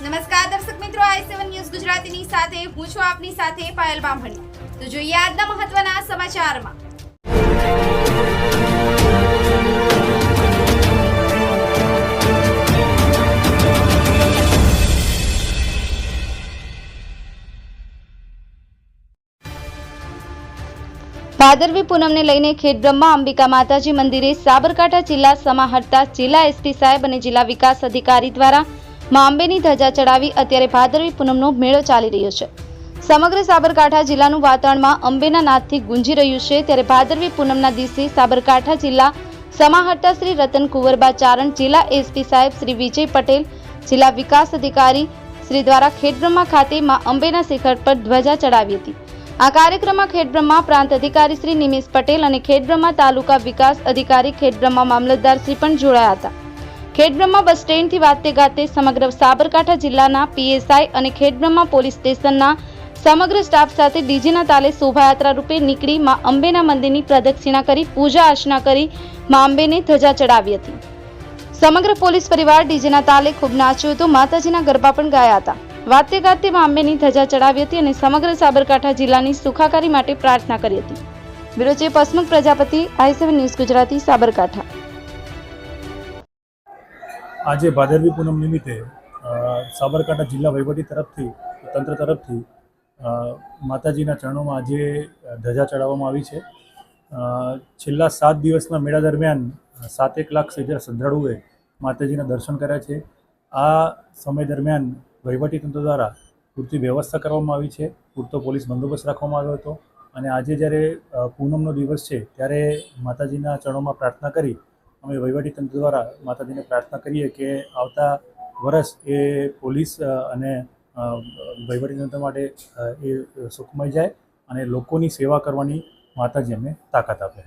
નમસ્કાર દર્શક મિત્રો, આઈ સેવન ન્યૂઝ ગુજરાતીની સાથે, હું છું આપની સાથે પાયલ બામણી. તો જોઈએ આજના મહત્વના સમાચારમાં. ભાદરવી પૂનમને લઈને ખેડબ્રહ્મા અંબિકા માતાજી મંદિરે સાબરકાંઠા જિલ્લા સમાહર્તા જિલ્લા એસપી સાહેબ અને જિલ્લા વિકાસ અધિકારી દ્વારા મા અંબેની ધજા ચડાવી અત્યારે ભાદરવી પૂનમનો મેળો ચાલી રહ્યો છે. સમગ્ર સાબરકાંઠા જિલ્લાનું વાતાવરણમાં અંબેના નાદથી ગુંજી રહ્યું છે. ત્યારે ભાદરવી પૂનમના દિવસે સાબરકાંઠા જિલ્લા સમાહર્તા શ્રી રતન કુંવરબા ચારણ, જિલ્લા એસપી સાહેબ શ્રી વિજય પટેલ, જિલ્લા વિકાસ અધિકારી શ્રી દ્વારા ખેડબ્રહ્મા ખાતે માં અંબેના શિખર પર ધ્વજા ચડાવી હતી. આ કાર્યક્રમમાં ખેડબ્રહ્મા પ્રાંત અધિકારી શ્રી નિમેશ પટેલ અને ખેડબ્રહ્મા તાલુકા વિકાસ અધિકારી ખેડબ્રહ્મા મામલતદાર શ્રી પણ જોડાયા હતા. ખેડબ્રહ્મા બસ સ્ટેન્ડથી વાતે ગાતે સમગ્ર સાબરકાંઠા જિલ્લાના પીએસઆઈ અને ખેડબ્રહ્મા પોલીસ સ્ટેશનના સમગ્ર સ્ટાફ સાથે ડીજેના તાલે શોભાયાત્રા રૂપે નીકળી મા અંબેના મંદિરની પ્રદક્ષિણા કરી, પૂજા અર્ચના કરી મા અંબેને ધજા ચડાવી હતી. સમગ્ર પોલીસ પરિવાર ડીજેના તાલે ખૂબ નાચ્યો હતો, માતાજીના ગરબા પણ ગાયા હતા. વાતે ગાતે મા અંબેની ધજા ચડાવી હતી અને સમગ્ર સાબરકાંઠા જિલ્લાની સુખાકારી માટે પ્રાર્થના કરી હતી. Bureau Pasmukh Prajapati, I news Gujarati, Sabarkantha. આજે ભાદરવી પૂનમ નિમિત્તે સાબરકાંઠા જિલ્લા વહીવટી તરફથી, તંત્ર તરફથી માતાજીના ચરણોમાં આજે ધજા ચડાવવામાં આવી છે. છેલ્લા સાત દિવસના મેળા દરમિયાન, સાતેક લાખ જેટલા શ્રદ્ધાળુઓએ માતાજીના દર્શન કર્યા છે. આ સમય દરમિયાન વહીવટી તંત્ર દ્વારા પૂરતી વ્યવસ્થા કરવામાં આવી છે. પૂરતો પોલીસ બંદોબસ્ત રાખવામાં આવ્યો હતો. અને આજે જ્યારે પૂનમનો દિવસ છે, ત્યારે માતાજીના ચરણોમાં પ્રાર્થના કરી અમે વહીવટી તંત્ર દ્વારા માતાજીને પ્રાર્થના કરીએ કે આવતા વર્ષ એ પોલીસ અને વહીવટીતંત્ર વહીવટી તંત્ર માટે એ સુખમય જાય અને લોકોની સેવા કરવાની માતાજી અમને તાકાત આપે.